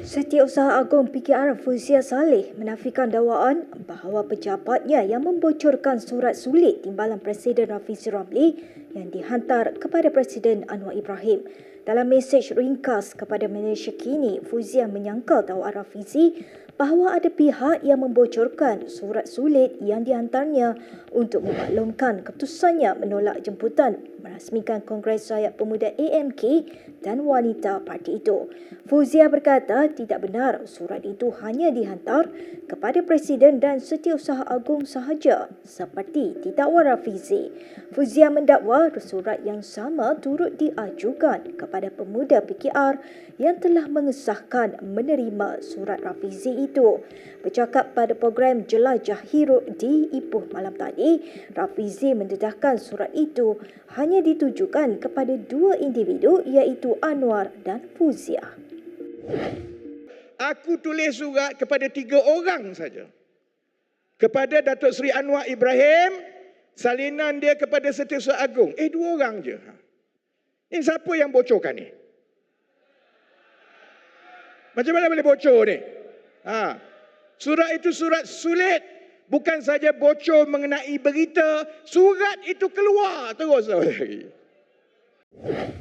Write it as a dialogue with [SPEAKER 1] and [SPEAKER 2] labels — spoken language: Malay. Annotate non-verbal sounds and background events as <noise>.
[SPEAKER 1] Setiausaha Agung PKR Fuzia Saleh menafikan dakwaan bahawa pejabatnya yang membocorkan surat sulit timbalan Presiden Rafizi Ramli yang dihantar kepada Presiden Anwar Ibrahim. Dalam mesej ringkas kepada Malaysia Kini, Fuzia menyangkal dakwaan Rafizi bahawa ada pihak yang membocorkan surat sulit yang dihantarnya untuk memaklumkan keputusannya menolak jemputan merasmikan Kongres Rakyat Pemuda AMK dan wanita parti itu. Fuzia berkata tidak benar surat itu hanya dihantar kepada Presiden dan Setiausaha Agung sahaja seperti didakwa Rafizi. Fuzia mendakwa surat yang sama turut diajukan kepada pemuda PKR yang telah mengesahkan menerima surat Rafizi itu. Bercakap pada program Jelajah Hero di Ipoh malam tadi, Rafizi mendedahkan surat itu hanya ditujukan kepada dua individu iaitu Anwar dan Fuzia.
[SPEAKER 2] Aku tulis surat kepada tiga orang saja. Kepada Datuk Seri Anwar Ibrahim, salinan dia kepada Setiausaha Agung. Eh, dua orang je. Ini siapa yang bocorkan ni? Macam mana boleh bocor ni? Ha. Surat itu surat sulit. Bukan saja bocor mengenai berita, surat itu keluar terus lagi. <laughs>